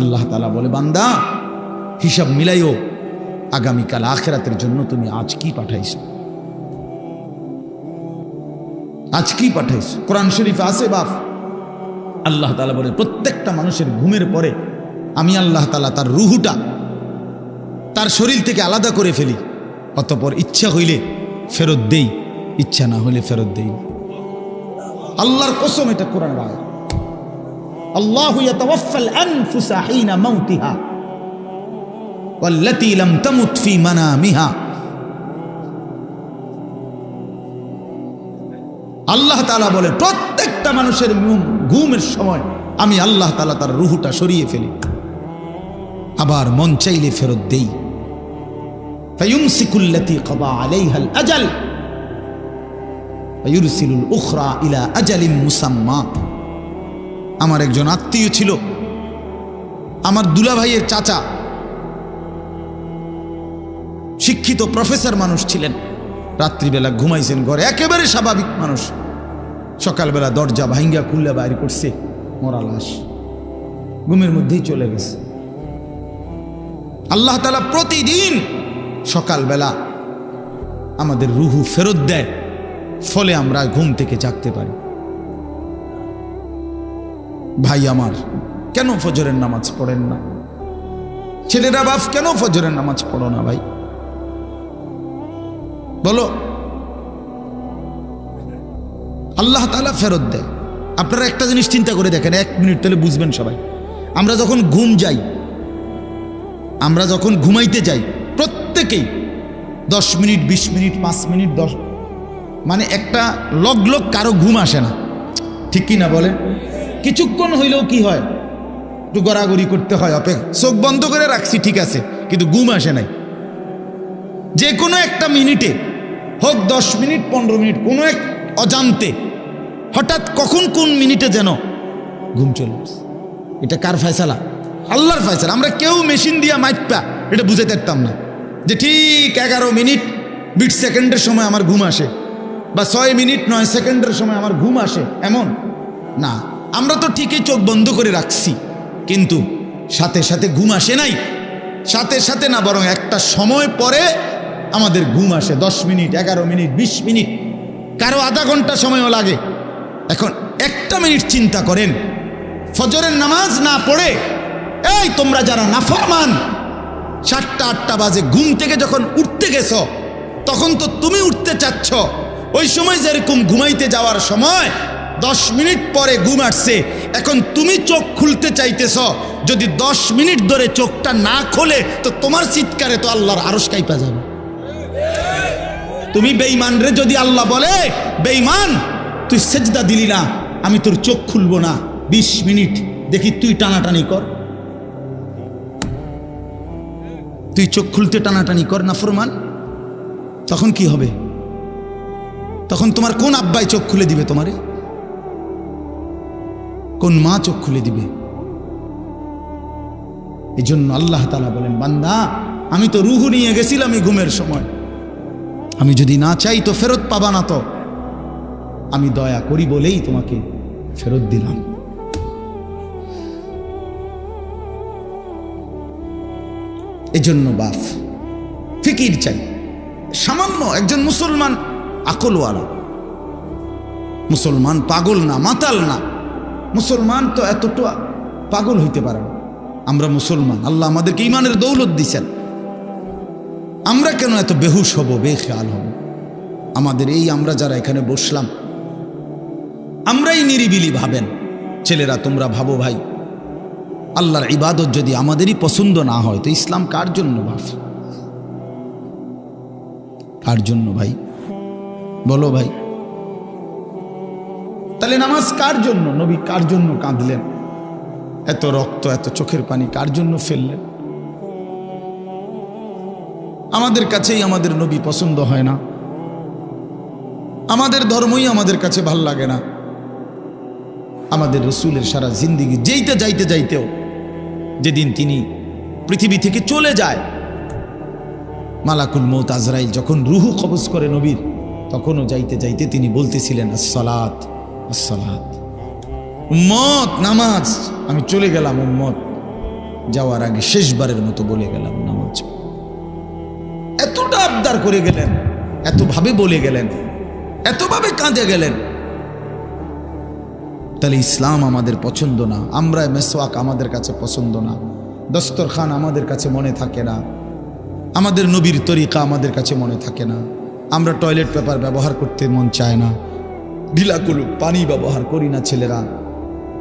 আল্লাহ তালা বলে, বান্দা, হিসাব মিলাইও, আগামীকাল আখেরাতের জন্য তুমি আজ কি পাঠাইছো? আজ কি পাঠাইছো? কোরআন শরীফ আছে বাপ। আল্লাহ তালা বলে, প্রত্যেকটা মানুষের ঘুমের পরে আমি আল্লাহ তালা তার রুহুটা তার শরীর থেকে আলাদা করে ফেলি। অতপর ইচ্ছা হইলে ফেরত দেই, ইচ্ছা না হইলে ফেরত দেই আল্লাহর কসম এটা কোরআন রায় আল্লাহু ইয়াতাওয়াফাল বলে, প্রত্যেকটা মানুষের ঘুমের সময় আমি আল্লাহ তাআলা তার রুহুটা সরিয়ে ফেলি, আবার মন চাইলে ফেরত দেই। ফায়ুমসিকুল্লাতী কাদা আলাইহাল আজাল, ফায়ুরসিলুল উখরা ইলা আজালিম মুসাম্মা। আমার একজন আত্মীয় ছিল। আমার দুলা ভাইয়ের চাচা। শিক্ষিত প্রফেসর মানুষ ছিলেন। রাত্রিবেলা ঘুমাইছেন ঘরে, একেবারে স্বাভাবিক মানুষ। সকালবেলা দরজা ভাঙ্গা খুললে বাইরে করছে মরা লাশ ঘুমের মধ্যেই চলে গেছে। আল্লাহ তালা প্রতিদিন সকালবেলা আমাদের রুহু ফেরত দেয়, ফলে আমরা ঘুম থেকে জাগতে পারি। ভাই আমার, কেন ফজরের নামাজ পড়েন না? ছেলেরা বাপ, কেন ফজরের নামাজ পড়ো না ভাই? বলো। আল্লাহ তালা ফেরত দেয়। আপনারা একটা জিনিস চিন্তা করে দেখেন, এক মিনিট তাহলে বুঝবেন সবাই। আমরা যখন ঘুম যাই, আমরা যখন ঘুমাইতে যাই, প্রত্যেকেই দশ মিনিট, বিশ মিনিট, পাঁচ মিনিট, দশ মানে একটা লগ লগ কারও ঘুম আসে না। ঠিক কি না বলেন? কিছুক্ষণ হইলেও কি হয়? একটু গড়াগড়ি করতে হয় অপেক চোখ বন্ধ করে রাখছি, ঠিক আছে, কিন্তু ঘুম আসে নাই। যে কোনো একটা মিনিটে, হোক দশ মিনিট, পনেরো মিনিট, কোনো এক অজান্তে, হঠাৎ কখন কোন মিনিটে যেন ঘুম চলে এটা কার ফয়সালা? আল্লাহর ফয়সালা। আমরা কেউ মেশিন দিয়া মাইপা, এটা বুঝে পারতাম না। যে ঠিক এগারো মিনিট বিট সেকেন্ডের সময় আমার ঘুম আসে, বা ছয় মিনিট, নয় সেকেন্ডের সময় আমার ঘুম আসে, এমন? না। আমরা তো ঠিকই চোখ বন্ধ করে রাখছি। কিন্তু সাথে সাথে ঘুম আসে নাই। সাথে সাথে না বরং একটা সময় পরে আমাদের ঘুম আসে। দশ মিনিট, এগারো মিনিট, বিশ মিনিট। কারও আধা ঘণ্টা সময়ও লাগে। এখন একটা মিনিট চিন্তা করেন। ফজরের নামাজ না পড়ে এই তোমরা যারা নাফরমান, সাতটা, আটটা বাজে ঘুম থেকে যখন উঠতে গেছো, তখন তো তুমি উঠতে চাচ্ছ। ওই সময় যেরকম ঘুমাইতে যাওয়ার সময় দশ মিনিট পরে ঘুম আসছে। এখন তুমি চোখ খুলতে চাইতেছ। যদি দশ মিনিট ধরে চোখটা না খোলে, তো তোমার চিৎকারে তো আল্লাহর আরস কাইপা যাবে। তুমি বেঈমান রে, যদি আল্লাহ বলে, বেঈমান, তুই সেজদা দিলি না, আমি তোর চোখ খুলবো না। বিশ মিনিট, দেখি তুই টানাটানি কর। তুই চোখ খুলতে টানাটানি কর না ফরমান? তখন কি হবে? তখন তোমার কোন আব্বাই চোখ খুলে দিবে তোমারে? কোন মা চোখ খুলে দিবে? এই জন্য আল্লাহ তালা বলেন, বান্দা, আমি তো রুহু নিয়ে গেছিলাম এই ঘুমের সময়। আমি যদি না চাই তো ফেরত পাবা না তো। আমি দয়া করি বলেই তোমাকে ফেরত দিলাম। এজন্য বাফ ফিকির চাই। সামান্য একজন মুসলমান আকলওয়ালা। মুসলমান পাগল না, মাতাল না। মুসলমান তো এতটা পাগল হইতে পারে না। আমরা মুসলমান, আল্লাহ আমাদেরকে ইমানের দৌলত দিছেন। আমরা কেন এত বেহুশ হব, বেখেয়াল হব? আমাদের এই আমরা যারা এখানে বসলাম, আমরাই নিরিবিলি ভাবেন। ছেলেরা, তোমরা ভাবো ভাই, আল্লাহর ইবাদত যদি আমাদেরই পছন্দ না হয়, তো ইসলাম কার জন্য ভাব কার জন্য ভাই? বলো ভাই। তাহলে নামাজ কার জন্য? নবী কার জন্য কাঁদলেন? এত রক্ত, এত চোখের পানি কার জন্য ফেললেন? আমাদের কাছেই আমাদের নবী পছন্দ হয় না। আমাদের ধর্মই আমাদের কাছে ভালো লাগে না। আমাদের রসুলের সারা জিন্দিগি যেইতে যাইতে যাইতেও যেদিন তিনি পৃথিবী থেকে চলে যায়, মালাকুল মৌত আজরাইল যখন রুহু কবজ করে নবীর, তখনও যাইতে যাইতে তিনি বলতেছিলেন, আসসালাত। আসসালাত। উম্মত, নামাজ। আমি চলে গেলাম উম্মত। যাওয়ার আগে শেষবারের মতো বলে গেলাম নামাজ। এতটা আবদার করে গেলেন, এতভাবে বলে গেলেন, এতভাবে কাঁদে গেলেন। তাহলে ইসলাম আমাদের পছন্দ না, আমরা মেসওয়াক আমাদের কাছে পছন্দ না, দস্তরখান আমাদের কাছে মনে থাকে না, আমাদের নবীর তরিকা আমাদের কাছে মনে থাকে না, আমরা টয়লেট পেপার ব্যবহার করতে মন চায় না। ঢিলাকুলু পানি ব্যবহার করি না ছেলেরা।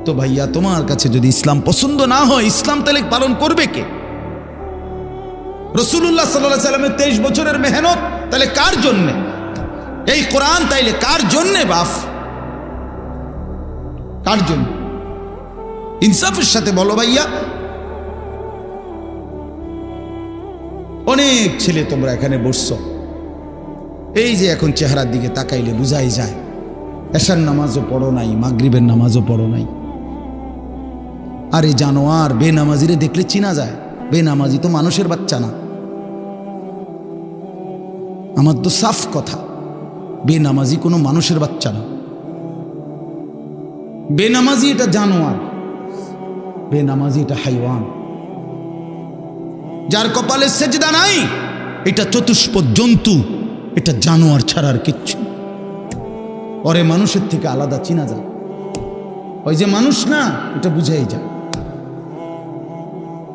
তো ভাইয়া, তোমার কাছে যদি ইসলাম পছন্দ না হয়, ইসলাম তাহলে পালন করবে কে? রসুল্লাহ সাল্লাহ সাল্লামের তেইশ বছরের মেহনত, তাহলে কার জন্যে? এই কোরআন তাইলে কার জন্যে বাফ কার জন্য? ইনসাফের সাথে বলো ভাইয়া। অনেক ছেলে তোমরা এখানে বসছো। এই যে এখন চেহারার দিকে তাকাইলে বুঝাই যায়। এশার নামাজও পড়ো নাই, মাগরিবের নামাজও পড়ো নাই। আরে জানোয়ার, বেনামাজিরে দেখলে চিনা যায়, বেনামাজি তো মানুষের বাচ্চা না। আমার তো সাফ কথা, বেনামাজি কোনো মানুষের বাচ্চা না। বেনামাজি এটা জানোয়ার, বেনামাজি এটা হাইওয়ান। যার কপালে সেজদা নাই, এটা চতুষ্প জন্তু, এটা জানোয়ার ছাড়ার কিচ্ছু। ওরে মানুষের থেকে আলাদা চিনা যায়। ওই যে মানুষ না, এটা বুঝাই যায়।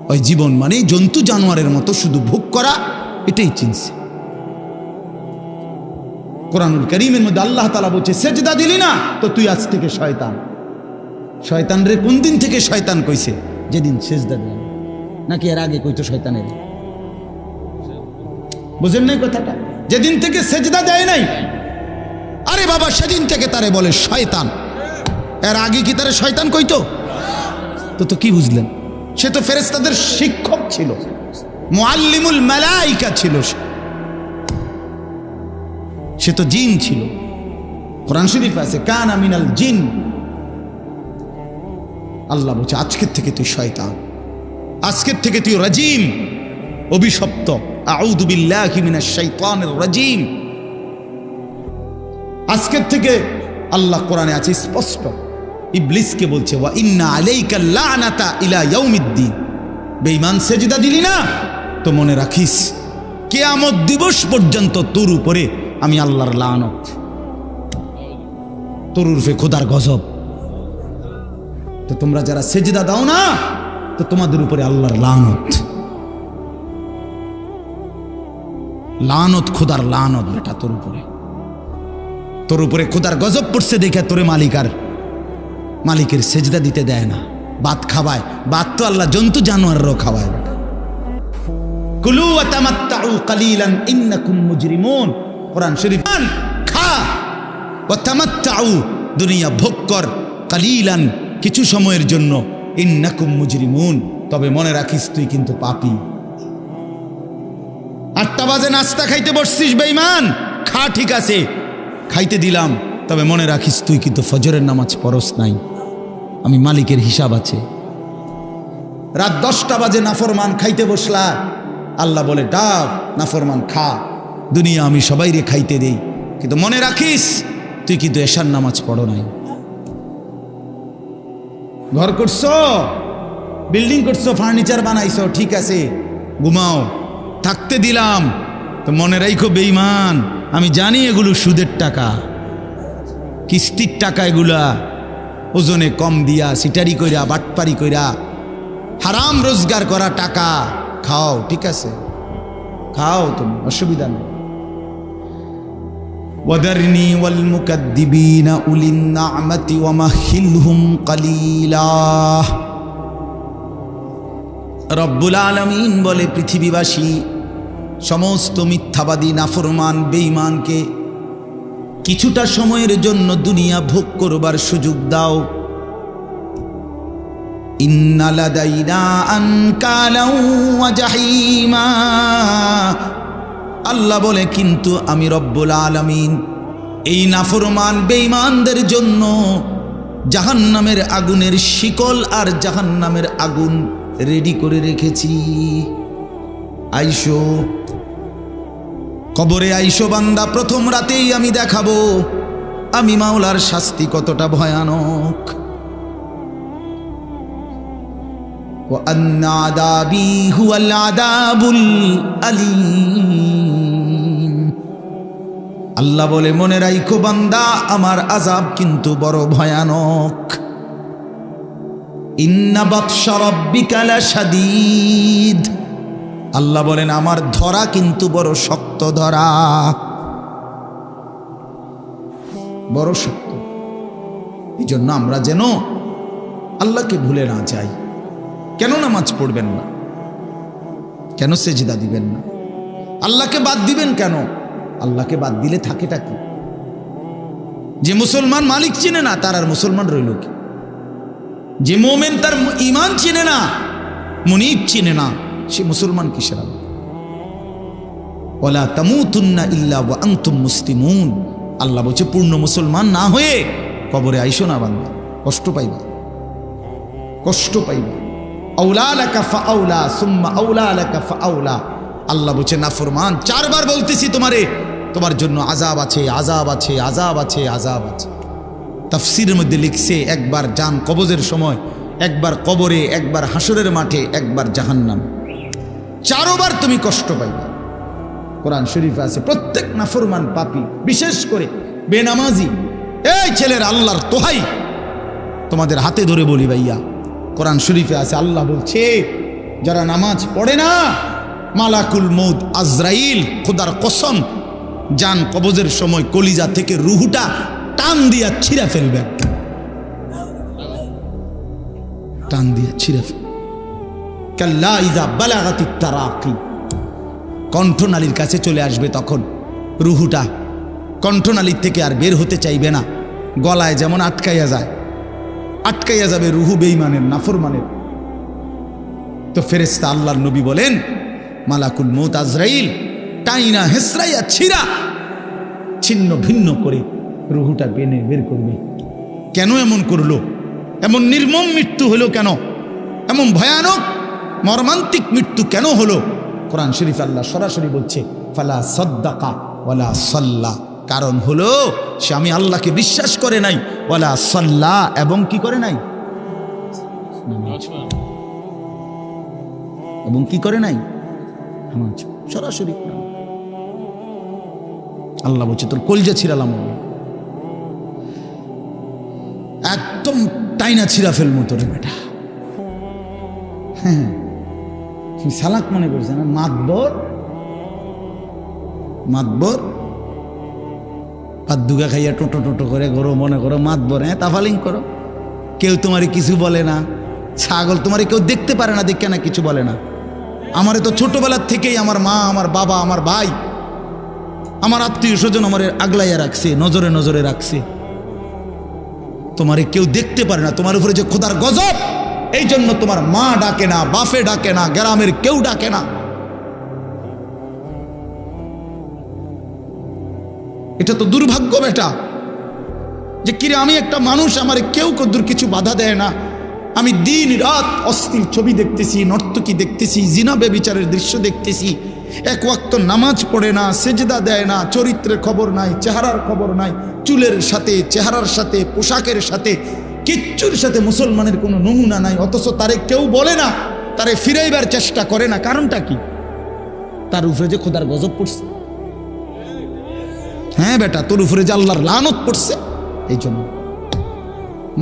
ওই জীবন মানে জন্তু জানোয়ারের মতো শুধু ভোগ করা, এটাই চিনছে। কোরআনুল করিমের মধ্যে আল্লাহ তালা বলছে, সেজদা দিলি না, তো তুই আজ থেকে শয়তান। শয়তান রে কোন দিন থেকে শয়তান কইছে? যেদিন সেজদা দিলেন নাকি এর আগে কইতো শয়তানের? বুঝেন নাই কথাটা? যেদিন থেকে সেজদা দেয় নাই আরে বাবা, সেদিন থেকে তারে বলে শয়তান। এর আগে কি তারে শয়তান কইতো? তো তো কি বুঝলেন? সে তো ফেরেস্তাদের শিক্ষক ছিল। মুআল্লিমুল মালাইকা ছিল সে। তো জিন ছিল। কোরআন শরীফ আছে, কান আমিনাল জিন। আল্লাহ বলছে, আজকের থেকে তুই শয়তান। আজকের থেকে তুই রাজিম। অভিশপ্ত। আউযু বিল্লাহি মিনাশ শাইতানির রাজিম। আজকের থেকে আল্লাহ কোরআনে আছে স্পষ্ট। ইবলিসকে বলছে, ওয়া ইন্না আলাইকা লানাতা ইলা ইয়াউমিদ্দিন। বেঈমান সেজদা দিলি না, তো মনে রাখিস, কিয়ামত দিবস পর্যন্ত তোর উপরে আমি আল্লাহর লানত। তোর উর্ফে খোদার গজব। তো তোমরা যারা সেজদা দাও না, তো তোমাদের উপরে আল্লাহর লানত। লানত খোদার লানত বেটা তোর উপরে। তোর উপরে খোদার গজব পড়ছে দেখে তোরে মালিকার মালিকের সেজদা দিতে দেয় না। বাত খাওয়ায়। বাত তো আল্লাহ জন্তু জানোয়াররাও খাওয়ায় দুনিয়া ভোগ কর কালিলান কিছু সময়ের জন্য। ইন্নাকুম মুজরিমুন। তবে মনে রাখিস তুই কিন্তু পাপি। আটটা বাজে নাস্তা খাইতে বসছিস বেইমান খা, ঠিক আছে। খাইতে দিলাম, তবে মনে রাখিস তুই কিন্তু ফজরের নামাজ পরস নাই। আমি মালিকের হিসাব আছে। রাত দশটা বাজে নাফরমান খাইতে বসলা। আল্লাহ বলে ডাক নাফরমান খা। দুনিয়া আমি সবাই রে খাইতে দেই। কিন্তু মনে রাখিস, তুই কিন্তু এশার নামাজ পড়ো নাই। ঘর করছ? বিল্ডিং করছ? ফার্নিচার বানাইছো? ঠিক আছে। ঘুমাও। থাকতে দিলাম। তো মনে রাইখো বেইমান আমি জানি এগুলো সুদের টাকা কিস্তির টাকা এগুলা ওজনে কম দিয়া সিটারি কইরা বাটপারি কইরা হারাম রোজগার করা টাকা খাও ঠিক আছে খাও তুমি অসুবিধা নেই وذرني والمكذبين أولي النعمة ومهلهم قليلا রব্বুল আলমিন বলে পৃথিবীবাসী সমস্ত মিথ্যাবাদী, নাফরমান, বেঈমানকে কিছুটা সময়ের জন্য দুনিয়া ভোগ করবার সুযোগ দাও। আল্লাহ বলে, কিন্তু আমি রব্বুল আলামিন এই নাফরমান, বেঈমানদের জন্য জাহান্নামের আগুনের শিকল আর জাহান্নামের আগুন রেডি করে রেখেছি। আইসো। কবরে আইসো বান্দা, প্রথম রাতেই আমি দেখাবো, আমি মাওলার শাস্তি কতটা ভয়ানক। আল্লাহ বলে, মনে রাইকো বান্দা, আমার আজাব কিন্তু বড় ভয়ানক। ইন্না বাদশা সাদিদ আল্লাহ বলেন, আমার ধরা কিন্তু বড় শক্ত ধরা। বড় শক্ত। এই জন্য আমরা যেন আল্লাহকে ভুলে না যাই। কেন নামাজ পড়বেন না? কেন সেজদা দিবেন না? আল্লাহকে বাদ দিবেন কেন? আল্লাহকে বাদ দিলে থাকেটা কি? যে মুসলমান মালিক চিনে না, তার আর মুসলমান রইল কি? যে মোমেন তার ইমান চিনে না, মুনিব চিনে না সে মুসলমান কিসের আল্লাহ? ওলা তামুতুন্না ইল্লা ওয়া আনতুম মুসলিমুন। আল্লাহ বলছে, পূর্ণ মুসলমান না হয়ে কবরে আইসো না বান্দা, কষ্ট পাইবা। কষ্ট পাইবা। আউলা লাকা ফাআউলা, সুম্মা আউলা লাকা ফাআউলা। আল্লাহ বলছে, নাফরমান, চারবার বলতেছি তোমারে, তোমার জন্য আজাব আছে আজাব আছে আজাব আছে আজাব আছে। তাফসিরের মধ্যে লিখছে, একবার যান কবজের সময়, একবার কবরে, একবার হাসরের মাঠে, একবার জাহান্নাম। চারোবার তুমি কষ্ট পাইবা। কোরআন শরীফে আছে, প্রত্যেক নাফরমান পাপি, বিশেষ করে বেনামাজি। এই ছেলের আল্লাহর তোহাই তোমাদের হাতে ধরে বলি ভাইয়া, কোরআন শরীফে আছে, আল্লাহ বলছে, যারা নামাজ পড়ে না, মালাকুল মৌদ আজরাইল, খোদার কসম, যান কবজের সময় কলিজা থেকে রুহুটা টান দিয়া ছিঁড়া ফেলবে টান দিয়া ছিঁড়া ফেলবে। কণ্ঠনালীর কাছে চলে আসবে তখন। রুহুটা কণ্ঠনালীর থেকে আর বের হতে চাইবে না। গলায় যেমন আটকাইয়া যায়। আটকাইয়া যাবে রুহু বেইমানের নাফরমানের। তো ফেরেস্তা আল্লাহর নবী বলেন, মালাকুল মৌত আজরাইল, টাইনা হেসরাইয়া ছিরা। ছিন্ন ভিন্ন করে রুহুটা বেনে বের করবে। কেন এমন করল? এমন নির্মম মৃত্যু হলো কেন? এমন ভয়ানক মর্মান্তিক মৃত্যু কেন হলো? কোরআন শরীফ আল্লাহ সরাসরি বলছে, ফালা সদ্দাকা ওয়ালা সাল্লা। কারণ হলো, সে আমি আল্লাহকে বিশ্বাস করে নাই, ওয়ালা সাল্লা এবং কি করে নাই? এবং কি করে নাই? সরাসরি। আল্লাহ বলছে, তোর কলজা ছিড়ালাম একদম টাইনা ছিঁড়া ফেলব তোর বেটা। হ্যাঁ। সালাক মনে করছে না? মাতবর? মাতবর? আর দুগা খাইয়া টোটো টোটো করে করো মনে করো মাতবর হ্যাঁ তাফালিং করো। কেউ তোমারে কিছু বলে না। ছাগল তোমারে কেউ দেখতে পারে না, দেখে না, কিছু বলে না। আমারে তো ছোটবেলার থেকেই আমার মা, আমার বাবা, আমার ভাই, আমার আত্মীয় স্বজন আমার আগলাইয়া রাখছে, নজরে নজরে রাখছে। তোমারে কেউ দেখতে পারে না, তোমার উপরে যে খোদার গজব! এই জন্য তোমার মা ডাকে না বাফে ডাকে না, গ্রামের কেউ ডাকে না। এটা তো দুর্ভাগ্য বেটা, যে কিরে আমি একটা মানুষ, আমার কেউ কদ্দুর কিছু বাধা দেয় না। আমি দিন রাত অস্থির ছবি দেখতেছি, নর্তকী দেখতেছি, জিনা বেবিচারের দৃশ্য দেখতেছি। এক ওয়াক্ত নামাজ পড়ে না, সেজদা দেয় না, চরিত্রের খবর নাই, চেহারার খবর নাই, চুলের সাথে, চেহারার সাথে, পোশাকের সাথে কিচ্ছুর সাথে মুসলমানের কোনো নমুনা নাই, অথচ তারে কেউ বলে না, তারে ফিরাইবার চেষ্টা করে না। কারণটা কি? তার উপরে যে খোদার গজব পড়ছে। হ্যাঁ বেটা, তোর উপরে যে আল্লাহর লানত পড়ছে এই জন্য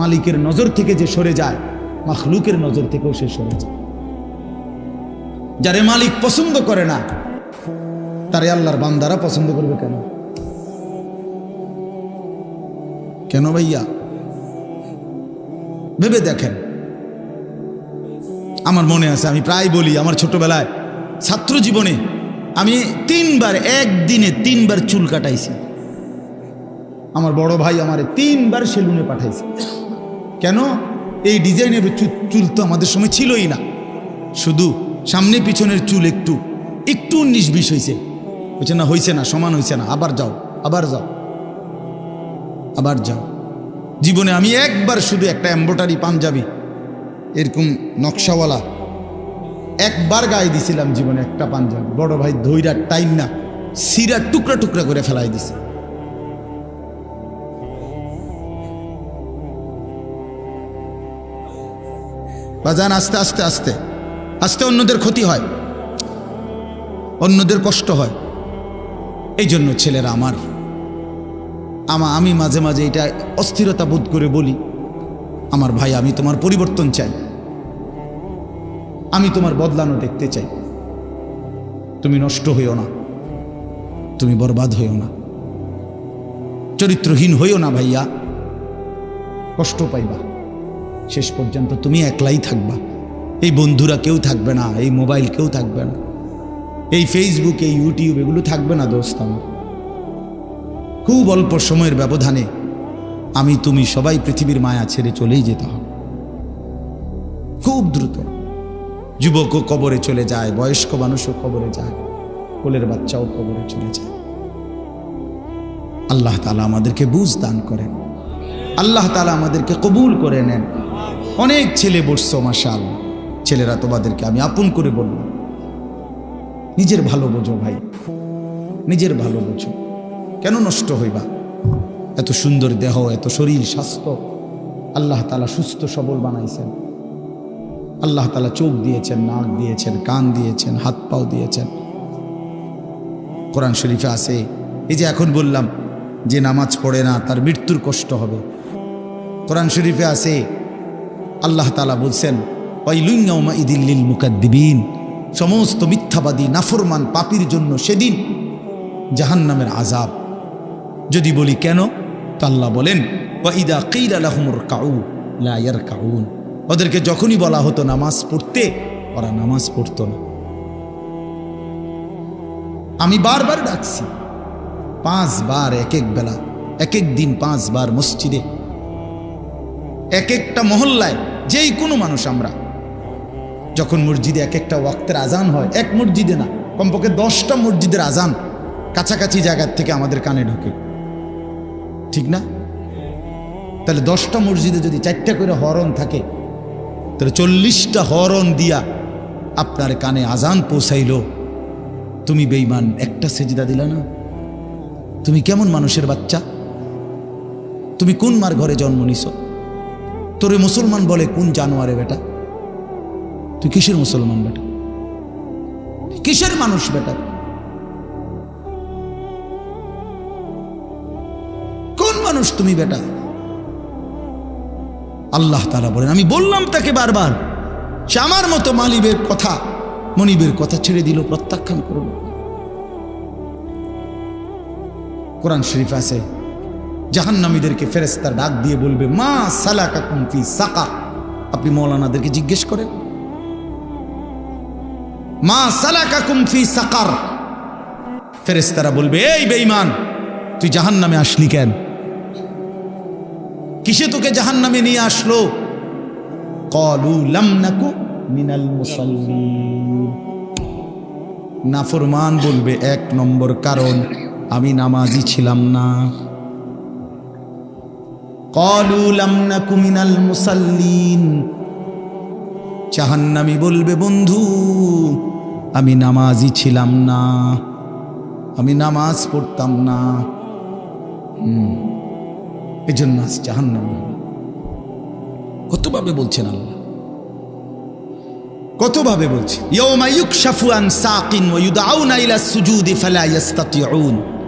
মালিকের নজর থেকে যে সরে যায়, মাখলুকের নজর থেকেও সে সরে যায়। যারে মালিক পছন্দ করে না, তারে আল্লাহর বান্দারা পছন্দ করবে কেন? কেন ভাইয়া? ভেবে দেখেন। আমার মনে আছে, আমি প্রায় বলি, আমার ছোটবেলায় ছাত্র জীবনে আমি তিনবার, একদিনে তিনবার চুল কাটাইছি। আমার বড় ভাই আমারে তিনবার সেলুনে পাঠাইছে। কেন? এই ডিজাইনের চুল তো আমাদের সময় ছিলই না। শুধু সামনে পিছনের চুল একটু একটু বিশ হয়েছে হয়েছে না হয়েছে না, সমান হয়েছে না, আবার যাও আবার যাও আবার যাও। জীবনে আমি একবার শুধু একটা এম্বোটারি পাঞ্জাবি, এরকম নকশাওয়ালা। একবার গায়ে দিছিলাম জীবনে একটা পাঞ্জাবি। বড় ভাই ধৈরার টাইম না, সিরা টুকরা টুকরা করে ফেলাই দিছে। বাজান, আস্তে আস্তে আস্তে। আস্তে অন্যদের ক্ষতি হয়, অন্যদের কষ্ট হয়। এই জন্য ছেলেরা আমার আমা আমি মাঝে মাঝে এটা অস্থিরতা বোধ করে বলি। আমার ভাই, আমি তোমার পরিবর্তন চাই। আমি তোমার বদলানো দেখতে চাই। তুমি নষ্ট হইও না। তুমি বরবাদ হইও না। চরিত্রহীন হইও না ভাইয়া। কষ্ট পাইবা। শেষ পর্যন্ত তুমি একলাই থাকবা। এই বন্ধুরা কেউ থাকবে না, এই মোবাইল কেউ থাকবে না। এই ফেসবুক এই ইউটিউব এগুলো থাকবে না দোস্ত আমার। খুব অল্প সময়ের ব্যবধানে আমি তুমি সবাই পৃথিবীর মায়া ছেড়ে চলেই যেতে হবে। খুব দ্রুত। যুবকও কবরে চলে যায়, বয়স্ক মানুষও কবরে যায়, কোলের বাচ্চাও কবরে চলে যায়। আল্লাহ তালা আমাদেরকে বুঝ দান করেন। আল্লাহ তালা আমাদেরকে কবুল করে নেন। অনেক ছেলে বসছো মাসাল ছেলেরা তোমাদেরকে আমি আপন করে বললাম। নিজের ভালো বোঝো ভাই। নিজের ভালো বোঝো। কেন নষ্ট হইবা? এত সুন্দর দেহ, এত শরীর, স্বাস্থ্য। আল্লাহ তালা সুস্থ, সবল বানাইছেন। আল্লাহ তালা চোখ দিয়েছেন, নাক দিয়েছেন, কান দিয়েছেন, হাত পাও দিয়েছেন। কোরআন শরীফে আছে, এই যে এখন বললাম যে নামাজ পড়ে না, তার মৃত্যুর কষ্ট হবে। কোরআন শরীফে আছে, আল্লাহ তালা বলছেন ওয়াইলুইয়াউমা ইদিল্লিল মুকাদ্দিবিন। সমস্ত মিথ্যাবাদী, নাফরমান পাপির জন্য সেদিন জাহান্নামের আজাব যদি বলি কেন? তো আল্লাহ বলেন ওয়াইদা কিলা লাহুমুর কাউ লা ইয়ারকাউন। ওদেরকে যখনই বলা হতো নামাজ পড়তে, ওরা নামাজ পড়তো না। আমি বারবার ডাকছি, পাঁচবার এক এক বেলা, এক এক দিন পাঁচবার মসজিদে, এক একটা মহল্লায়, যেই কোনো মানুষ আমরা। যখন মসজিদে এক একটা ওয়াক্তের আজান হয়, এক মসজিদে না, কমপক্ষে দশটা মসজিদের আজান কাছাকাছি জায়গার থেকে আমাদের কানে ঢোকে। ঠিক না? তাহলে দশটা মসজিদে যদি চারটা করে হরণ থাকে, তাহলে চল্লিশটা হরণ দিয়া আপনার কানে আজান পৌঁছাইল। তুমি বেইমান একটা সেজিদা দিলা না? তুমি কেমন মানুষের বাচ্চা? তুমি কোন মার ঘরে জন্ম নিছ? তোরে মুসলমান বলে কোন জানোয়ারে বেটা? তুই কিসের মুসলমান বেটা? কিসের মানুষ বেটা? মানুষ তুমি বেটা। আল্লাহ তারা বলেন, আমি বললাম তাকে বারবার, সে আমার মতো মালিবের কথা, মনিবের কথা ছেড়ে দিল, প্রত্যাখ্যান করল। কোরআন শরীফ আছে, জাহান্নামীদেরকে ফেরেস্তার ডাক দিয়ে বলবে, মা সালাকা কুমফি সাকা আপনি মৌলানাদেরকে জিজ্ঞেস করেন, মা সালাকা কুমফি সাকার? ফেরেস্তারা বলবে, এই বেঈমান, তুই জাহান্নামে আসলি কেন? কিসে তোকে জাহান্নামে নিয়ে আসলো? কলু লাম নাকু মিনাল নাফরমান বলবে, এক নম্বর কারণ, আমি নামাজি ছিলাম না। কলু লাম নাকু মিনাল মুসাল্লিন। জাহান্নামি বলবে, বন্ধু, আমি নামাজি ছিলাম না। আমি নামাজ পড়তাম না। কতভাবে বলছেন আল্লাহ? কতভাবে বলছে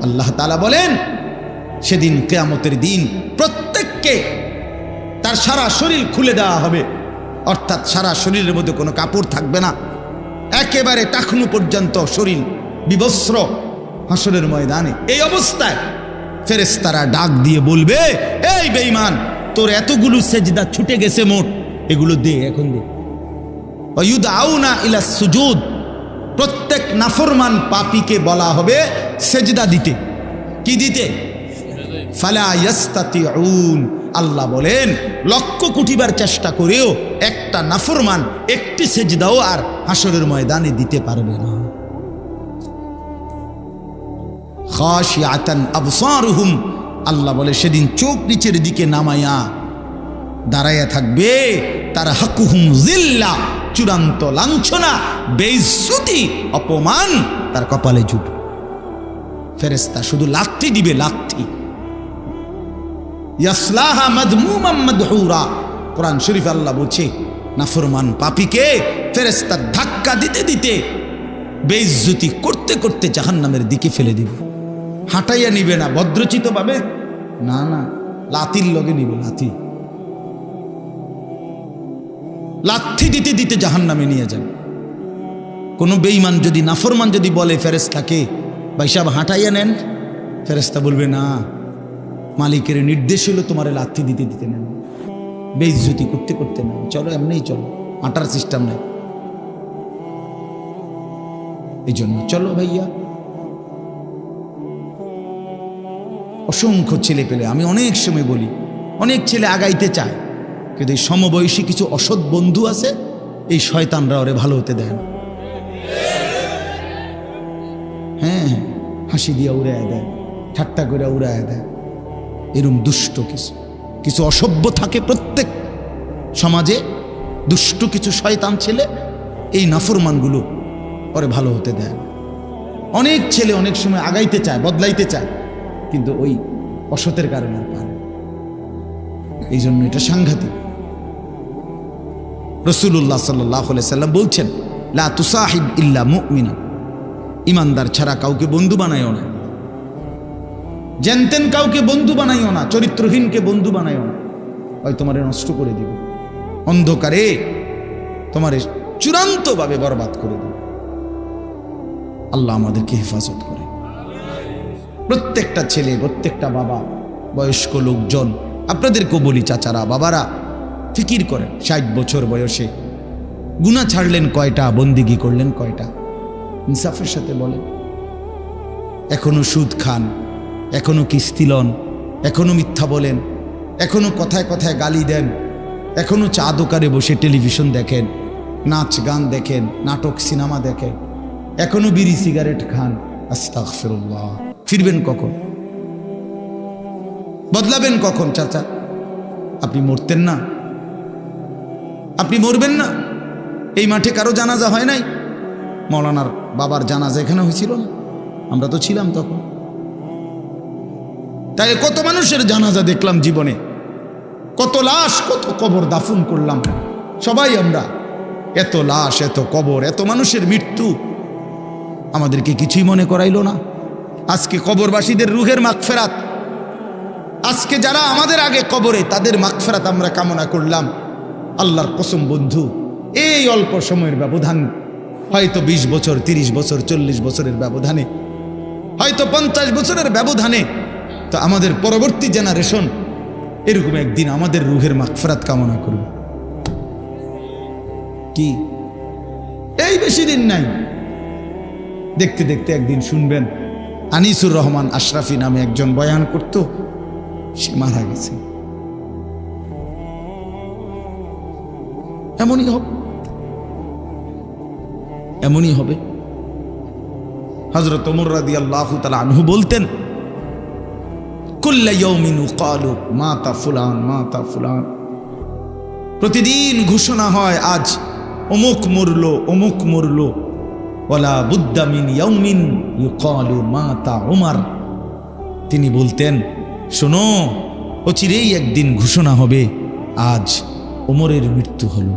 আল্লাহ তাআলা বলেন, সেদিন কেয়ামতের দিন প্রত্যেককে তার সারা শরীর খুলে দেওয়া হবে। অর্থাৎ সারা শরীরের মধ্যে কোনো কাপড় থাকবে না। একেবারে টাকনু পর্যন্ত শরীর বিবস্ত্র হাসরের ময়দানে। এই অবস্থায় ফেরেস্তারা ডাক দিয়ে বলবে, এই বেঈমান, তোর এতগুলো সেজদা ছুটে গেছে মোট, এগুলো দে, এখন দে। আউনা ইলা সুজুদ, প্রত্যেক নাফরমান পাপীকে বলা হবে সেজদা দিতে। কি দিতে? আল্লাহ বলেন, লক্ষ কুটিবার চেষ্টা করেও একটা নাফরমান একটি সেজদাও আর হাসরের ময়দানে দিতে পারবে না। খাশিয়াতান আবসারুহুম। আল্লাহ বলে, সেদিন চোখ নিচের দিকে নামায়া দাঁড়াইয়া থাকবে, তার হাকুহুম জিল্লা, চূড়ান্ত লাঞ্ছনা, বেইজ্জতি, অপমান তার কপালে জুটবে। ফেরেস্তা শুধু লাথি দিবে, লাথি। ইয়াসলাহা মাদমুমাম মাদহুরা। কোরআন শরীফ আল্লাহ বলছে, নাফরমান পাপিকে ফেরেস্তা ধাক্কা দিতে দিতে বেইজ্জতি করতে করতে জাহান্নামের দিকে ফেলে দিবে। হাঁটাইয়া নিবে না ভদ্রচিত পাবে না না লাতির লগে নিবে, লাথি। লাথি দিতে দিতে জাহান্নামে নিয়ে যাবে। কোনো বেঈমান যদি, নাফরমান যদি বলে ফেরেস্তাকে ভাই সাহেব হাঁটাইয়া নেন ফেরেস্তা বলবে, না, মালিকের নির্দেশ হলো তোমার লাথি দিতে দিতে নেন। বেইজ্জতি করতে করতে নেন। চলো, এমনিই চলো, হাঁটার সিস্টেম নেই। এই জন্য, চলো ভাইয়া অসংখ্য ছেলে পেলে আমি অনেক সময় বলি অনেক ছেলে আগাইতে চায় কিন্তু এই সমবয়সী কিছু অসৎ বন্ধু আছে এই শয়তানরা ওরে ভালো হতে দেয় না। হ্যাঁ হ্যাঁ, হাসি দিয়া উড়ায় দেয় ঠাট্টা করে উড়ায় দেয় এরম দুষ্ট কিছু কিছু অসভ্য থাকে প্রত্যেক সমাজে দুষ্ট কিছু শয়তান ছেলে এই নাফরমানগুলো ওরে ভালো হতে দেয় অনেক ছেলে অনেক সময় আগাইতে চায় বদলাইতে চায় কিন্তু ওই অসতের কারণে আর পারে এই জন্য এটা সাংঘাতিক। রসুল্লাহ সাল্লাহ সাল্লাম বলছেন, লা তুসাহিব ইল্লা মুমিনা ইমানদার ছাড়া কাউকে বন্ধু বানাইও না। জেনতেন কাউকে বন্ধু বানাইও না, চরিত্রহীনকে বন্ধু বানাইও না। হয় তোমারে নষ্ট করে দিব, অন্ধকারে তোমারে চূড়ান্তভাবে বরবাদ করে দিব। আল্লাহ আমাদেরকে হেফাজত করে। প্রত্যেকটা ছেলে, প্রত্যেকটা বাবা, বয়স্ক লোকজন আপনাদেরকেও বলি চাচারা, বাবারা, ফিকির করেন। ষাট বছর বয়সে গুণা ছাড়লেন কয়টা, বন্দিগি করলেন কয়টা? ইনসাফের সাথে বলেন। এখনও সুদ খান, এখনও কিস্তি লন, এখনও মিথ্যা বলেন, এখনও কথায় কথায় গালি দেন, এখনও চা দোকানে বসে টেলিভিশন দেখেন, নাচ গান দেখেন, নাটক, সিনেমা দেখেন, এখনও বিড়ি, সিগারেট খান। আস্তাগফিরুল্লাহ। ফিরবেন কখন? বদলাবেন কখন, চাচা? আপনি মরতেন না। আপনি মরবেন না। এই মাঠে কারও জানাজা হয় নাই? মৌলানার বাবার জানাজা এখানে হয়েছিল না? আমরা তো ছিলাম তখন। তাই কত মানুষের জানাজা দেখলাম জীবনে। কত লাশ, কত কবর দাফন করলাম। সবাই আমরা, এত লাশ, এত কবর, এত মানুষের মৃত্যু। আমাদেরকে কিছুই মনে করাইল না। আজকে কবরবাসীদের রুহের মাগফেরাত। আজকে যারা আমাদের আগে কবরে, তাদের মাগফেরাত আমরা কামনা করলাম। আল্লাহর কসম বন্ধু, এই অল্প সময়ের ব্যবধান, হয়তো ২০ বছর ৩০ বছর, চল্লিশ বছরের ব্যবধানে, হয়তো পঞ্চাশ বছরের ব্যবধানে, তো আমাদের পরবর্তী জেনারেশন এরকম একদিন আমাদের রুহের মাগফেরাত কামনা করবে। কি? এই বেশি দিন নাই। দেখতে দেখতে একদিন শুনবেন আনিসুর রহমান আশরাফি নামে একজন বয়ান করত, সে মারা গেছে। এমনই হবে। এমনই হবে। হজরত ওমর রাদি আল্লাহ তালা আনহু বলতেন উকালু মাতা ফুলান মাতা ফুলান। প্রতিদিন ঘোষণা হয়, আজ অমুক মরলো অমুক মরলো। বুদ্দামিন মাতা তিনি বলতেন, শোনো, অচিরেই একদিন ঘোষণা হবে, আজ ওমরের মৃত্যু হলো।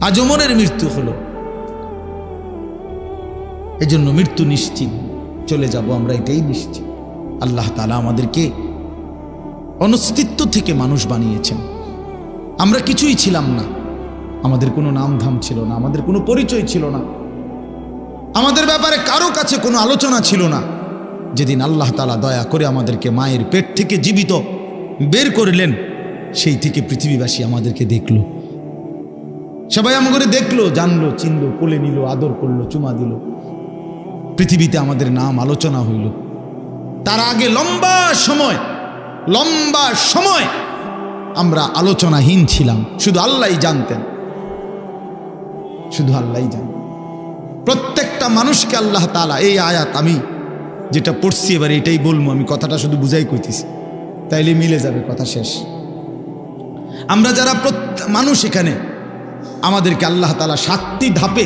আজ ওমরের মৃত্যু হলো। এজন্য মৃত্যু নিশ্চিত, চলে যাব আমরা, এটাই নিশ্চিত। আল্লাহ তালা আমাদেরকে অনস্তিত্ব থেকে মানুষ বানিয়েছেন। আমরা কিছুই ছিলাম না। আমাদের কোনো নাম ধাম ছিল না, আমাদের কোনো পরিচয় ছিল না। আমাদের ব্যাপারে কারও কাছে কোনো আলোচনা ছিল না। যেদিন আল্লাহ তালা দয়া করে আমাদেরকে মায়ের পেট থেকে জীবিত বের করলেন, সেই থেকে পৃথিবীবাসী আমাদেরকে দেখল। সবাই আমাকে দেখল, জানলো, চিনলো, কোলে নিল, আদর করল, চুমা দিল। পৃথিবীতে আমাদের নাম আলোচনা হইল। তার আগে লম্বা সময় লম্বা সময় আমরা আলোচনাহীন ছিলাম, শুধু আল্লাহই জানতেন। শুধু আল্লাহই জান। প্রত্যেকটা মানুষকে আল্লাহ তালা এই আয়াত আমি যেটা পড়ছি এবার এটাই বলব, আমি কথাটা শুধু বুঝাই কইতেছি। তাইলে মিলে যাবে কথা শেষ। আমরা যারা মানুষ এখানে, আমাদেরকে আল্লাহ তালা সাতটি ধাপে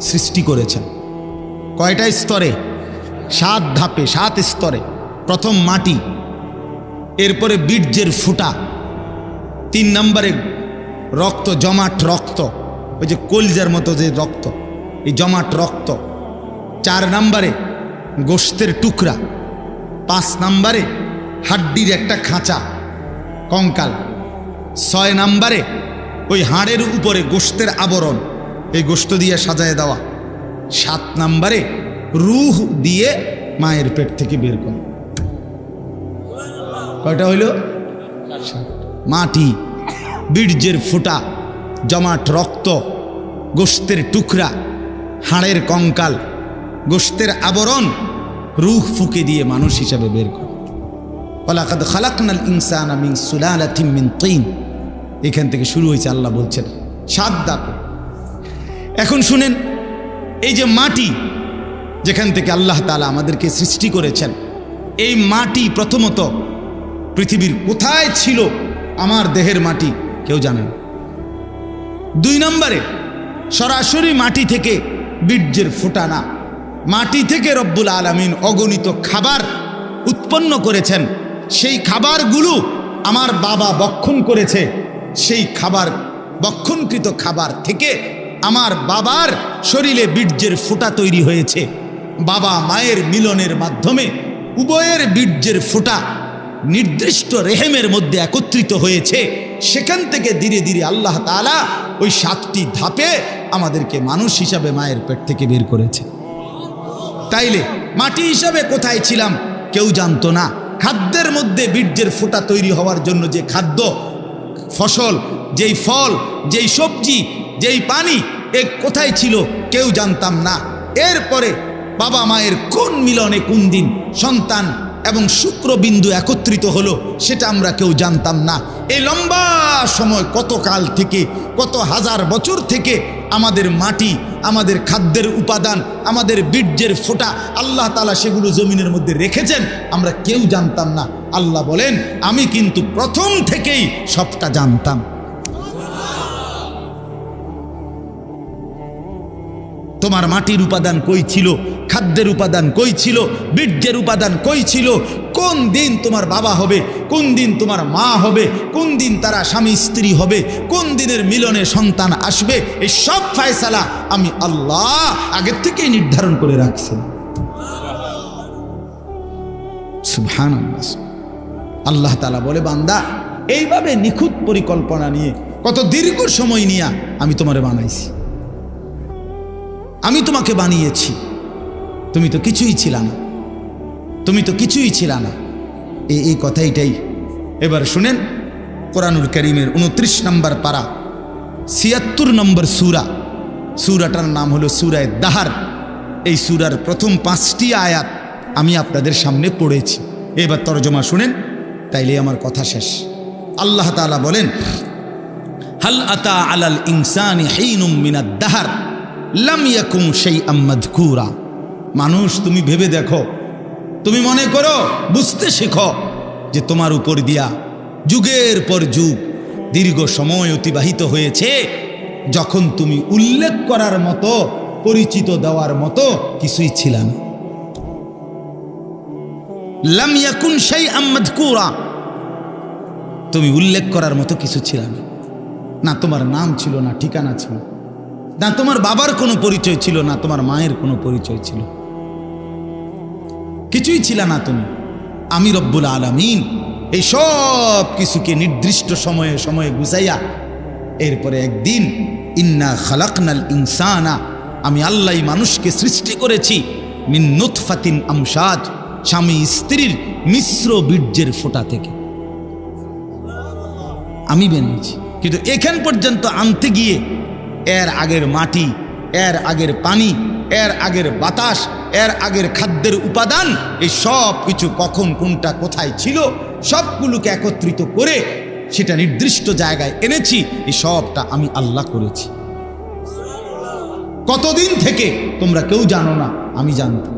সৃষ্টি করেছেন। কয়টা স্তরে? সাত ধাপে, সাত স্তরে। প্রথম মাটি, এরপরে বীর্যের ফুটা, তিন নম্বরে রক্ত, জমাট রক্ত। ওই যে কলজার মতো যে রক্ত, এই জমাট রক্ত, চার নাম্বারে গোস্তের টুকরা, পাঁচ নাম্বারে হাড্ডির একটা খাঁচা, কঙ্কাল, ছয় নাম্বারে ওই হাড়ের উপরে গোস্তের আবরণ, এই গোস্ত দিয়ে সাজায় দেওয়া, সাত নাম্বারে রুহ দিয়ে মায়ের পেট থেকে বের করা। কয়টা হইল? মাটি, বীর্যের ফোঁটা জমাট রক্ত গোস্তের টুকরা, হাড়ের কঙ্কাল গোস্তের আবরণ রুহ ফুকে দিয়ে মানুষ হিসাবে বের করে। খালাকনাল ইনসান এখান থেকে শুরু হয়েছে আল্লাহ বলছেন, সাত দাপ এখন শুনেন, এই যে মাটি, যেখান থেকে আল্লাহ তালা আমাদেরকে সৃষ্টি করেছেন, এই মাটি প্রথমত পৃথিবীর কোথায় ছিল? আমার দেহের মাটি, কেউ জানে না। দুই নম্বরে, সরাসরি মাটি থেকে বীর্যের ফোটানা। মাটি থেকে রব্বুল আলমিন অগণিত খাবার উৎপন্ন করেছেন। সেই খাবারগুলো আমার বাবা বক্ষণ করেছে। সেই খাবার, বক্ষণকৃত খাবার থেকে আমার বাবার শরীরে বীর্যের ফোঁটা তৈরি হয়েছে। বাবা মায়ের মিলনের মাধ্যমে উভয়ের বীর্যের ফোঁটা নির্দিষ্ট রেহেমের মধ্যে একত্রিত হয়েছে। সেখান থেকে ধীরে ধীরে আল্লাহ তাআলা ওই সাতটি ধাপে আমাদেরকে মানুষ হিসাবে মায়ের পেট থেকে বের করেছে। তাইলে মাটি হিসাবে কোথায় ছিলাম কেউ জানতো না। খাদ্যের মধ্যে বীর্যের ফোঁটা তৈরি হওয়ার জন্য যে খাদ্য, ফসল, যেই ফল, যেই সবজি, যেই পানি, এ কোথায় ছিল কেউ জানতাম না। এরপরে বাবা মায়ের কোন মিলনে কোন দিন সন্তান এবং শুক্রবিন্দু একত্রিত হলো, সেটা আমরা কেউ জানতাম না। এই লম্বা সময় কত কাল থেকে, কত হাজার বছর থেকে আমাদের মাটি, আমাদের খাদ্যের উপাদান, আমাদের বীর্যের ফোঁটা আল্লাহ তালা সেগুলো জমিনের মধ্যে রেখেছেন, আমরা কেউ জানতাম না। আল্লাহ বলেন, আমি কিন্তু প্রথম থেকেই সবটা জানতাম। তোমার মাটির উপাদান কই ছিল? খাদ্যের উপাদান কই ছিল? বীর্যের উপাদান কই ছিল? কোন দিন তোমার বাবা হবে? কোন দিন তোমার মা হবে? কোন দিন তারা স্বামী স্ত্রী হবে? কোন দিনের মিলনে সন্তান আসবে? এই সব ফায়সালা আমি আল্লাহ আগের থেকেই নির্ধারণ করে রাখছি আল্লাহ তালা বলে, বান্দা, এইভাবে নিখুঁত পরিকল্পনা নিয়ে, কত দীর্ঘ সময় নিয়ে আমি তোমারে বানাইছি। আমি তোমাকে বানিয়েছি। তুমি তো কিছুই ছিল না। তুমি তো কিছুই ছিল না। এই এই কথাইটাই। এবার শুনেন কোরআনুল করিমের উনত্রিশ নম্বর পারা, ছিয়াত্তর নম্বর সুরা। সুরাটার নাম হলো সুরায় দাহার। এই সুরার প্রথম পাঁচটি আয়াত আমি আপনাদের সামনে পড়েছি। এবার তরজমা শুনেন, তাইলে আমার কথা শেষ। আল্লাহ তাআলা বলেন, হাল আতা আলাল ইনসানি হিনুম মিনাদ দাহার। লাম ইয়াকুম সেই আম্মাদকুরা মানুষ, তুমি ভেবে দেখো। তুমি মনে করো, বুঝতে শেখো যে তোমার উপর দিয়া যুগের পর যুগ দীর্ঘ সময় অতিবাহিত হয়েছে। যখন তুমি উল্লেখ করার মতো, পরিচিত দেওয়ার মতো কিছুই ছিল না। লাম ইয়াকুন সেই আম্মাদকুরা তুমি উল্লেখ করার মতো কিছু ছিল না। না তোমার নাম ছিল, না ঠিকানা ছিল। না, তোমার বাবার কোনো পরিচয় ছিল না, তোমার মায়ের কোনো পরিচয় ছিল। কিছুই ছিল না তুমি। আমি রব্বুল আলমিন এই সব কিছুকে নির্দিষ্ট সময়ে সময়ে গুছাইয়া এরপরে একদিন ইন্না খালাকনাল ইনসানা, আমি আল্লাহ মানুষকে সৃষ্টি করেছি, মিন আমসাজ, স্বামী স্ত্রীর মিশ্র বীর্যের ফোঁটা থেকে। আমি বেরিয়েছি কিন্তু এখান পর্যন্ত আনতে গিয়ে এর আগের মাটি, এর আগের পানি, এর আগের বাতাস, এর আগের খাদ্যের উপাদান, এই সব কিছু কখন কোনটা কোথায় ছিল, সবগুলোকে একত্রিত করে সেটা নির্দিষ্ট জায়গায় এনেছি, এই সবটা আমি আল্লাহ করেছি। কতদিন থেকে তোমরা কেউ জানো না, আমি জানতাম